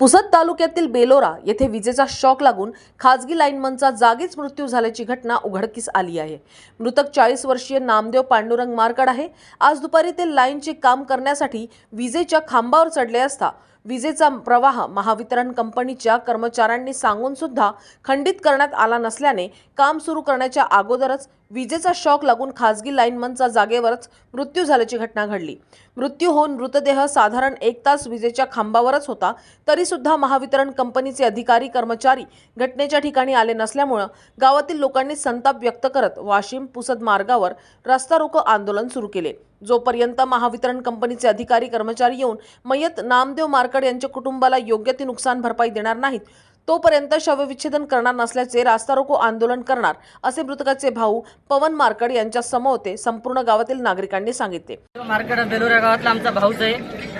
पुसद तालुक्यातील बेलोरा येथे विजेचा शॉक लागून खाजगी लाईनमनचा जागीच मृत्यू झाल्याची घटना उघडकीस आली आहे. मृतक चाळीस वर्षीय नामदेव पांडुरंग मारकड आहे. आज दुपारी ते लाईनचे काम करण्यासाठी विजेच्या खांबावर चढले असता विजेचा प्रवाह महावितरण कंपनीच्या कर्मचाऱ्यांनी सांगून सुद्धा खंडित करण्यात आला नसल्याने काम सुरू करण्याच्या अगोदरच विजेचा शॉक लागून खाजगी लाईनमनचा जागेवरच मृत्यू झाल्याची घटना घडली. मृत्यू होऊन मृतदेह साधारण एक तास विजेच्या खांबावरच होता. तरी सुद्धा महावितरण कंपनीचे अधिकारी कर्मचारी घटनेच्या ठिकाणी आले नसल्यामुळं गावातील लोकांनी संताप व्यक्त करत वाशिम पुसद मार्गावर रस्ता रोको आंदोलन सुरू केले. जोपर्यंत महावितरण कंपनीचे अधिकारी कर्मचारी येऊन मयत नामदेव मारकड यांच्या कुटुंबाला योग्य ती नुकसान भरपाई देणार नाहीत तोपर्यंत शवविच्छेदन करणार नसल्याचे रास्ता रोको आंदोलन करणार असे मृतकाचे भाऊ पवन मारकड यांच्या समोते संपूर्ण गावातील नागरिकांनी सांगितले. मारकड बेलोरा गावातला आमचा भाऊच आहे.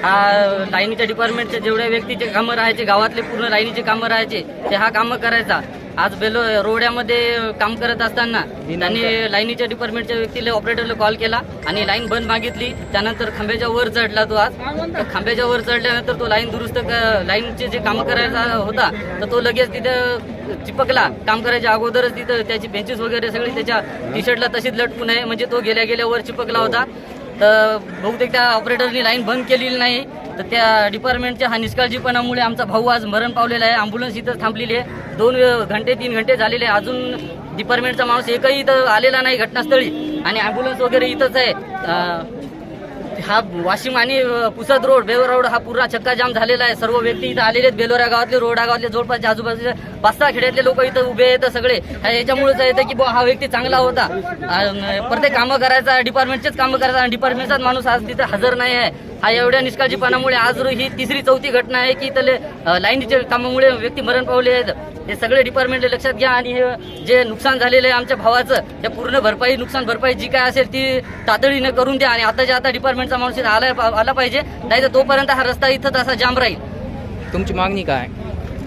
हा लाईनीच्या डिपार्टमेंटचे जेवढे व्यक्तीचे कामं राहायचे गावातले पूर्ण लाईनीचे कामं राहायचे ते हा कामं करायचा. आज बेलो रोड्यामध्ये काम करत असताना त्यांनी लाईनीच्या डिपार्टमेंटच्या व्यक्तीला ऑपरेटरला कॉल केला आणि लाईन बंद मागितली. त्यानंतर खांब्याच्या वर चढला तो आज. तर खांब्याच्या वर चढल्यानंतर तो लाईन दुरुस्त लाईनचे जे काम करायचा होता तर तो लगेच तिथं चिपकला. काम करायच्या अगोदरच तिथं त्याची बेंचेस वगैरे सगळी त्याच्या टी शर्टला तशीच लटकून आहे. म्हणजे तो गेल्या गेल्या वर चिपकला होता. तर बहुतेक त्या ऑपरेटरनी लाईन बंद केलेली नाही. तर त्या डिपार्टमेंटच्या हा निष्काळजीपणामुळे आमचा भाऊ आज मरण पावलेला आहे. ॲम्ब्युलन्स इथं थांबलेली आहे. दोन घंटे तीन घंटे झालेले आहे. अजून डिपार्टमेंटचा माणूस एकही इथं आलेला नाही घटनास्थळी. आणि ॲम्ब्युलन्स वगैरे इथंच आहे. हा वाशिम आणि पुसद रोड बेलोरा रोड हा पूर्ण चक्काजाम झालेला आहे. सर्व व्यक्ती इथं आलेले आहेत. बेलोरा गावातले रोडा गावातले जवळपासच्या आजूबाजूचे पाच सहा खेड्यातले लोक इथं उभे आहेत सगळे. याच्यामुळेच येतं की बुवा हा व्यक्ती चांगला होता. प्रत्येक कामं करायचा डिपार्टमेंटचेच कामं करायचा. आणि डिपार्टमेंटचाच माणूस आज तिथं हजर नाही आहे. हा एवढ्या निष्काळजीपणामुळे आज ही तिसरी चौथी घटना आहे की त्याले लाईनीच्या कामामुळे व्यक्ती मरण पावले आहेत. हे सगळे डिपार्टमेंटला लक्षात घ्या आणि हे जे नुकसान झालेलं आहे आमच्या भावाचं त्या पूर्ण भरपाई नुकसान भरपाई जी काय असेल ती तातडीनं करून द्या आणि आताच्या आता डिपार्टमेंटचा माणूस आला आला पाहिजे. नाही तर तोपर्यंत हा रस्ता इथं असा जाम राहील. तुमची मागणी काय?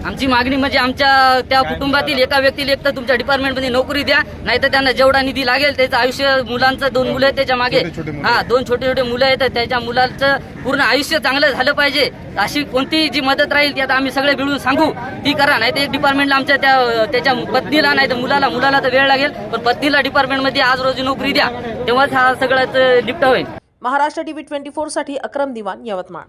आमची मागणी म्हणजे आमच्या त्या कुटुंबातील एका व्यक्तीला एक तर तुमच्या डिपार्टमेंटमध्ये नोकरी द्या नाही तर त्यांना जेवढा निधी लागेल त्याचं आयुष्य मुलांचं दोन मुलं आहेत त्याच्यामागे. हा दोन छोटे छोटे मुलं आहेत त्याच्या मुलांचं पूर्ण आयुष्य चांगलं झालं पाहिजे. अशी कोणती जी मदत राहील ती आता आम्ही सगळे मिळून सांगू. ती करा नाही तर एक डिपार्टमेंटला आमच्या त्या त्याच्या पत्नीला नाही तर मुलाला मुलाला तर वेळ लागेल पण पत्नीला डिपार्टमेंटमध्ये आज रोजी नोकरी द्या. तेव्हाच हा सगळ्यात लिफ्ट होईल. महाराष्ट्र टीव्ही ट्वेंटी साठी अक्रम दिवाण यवतमाळ.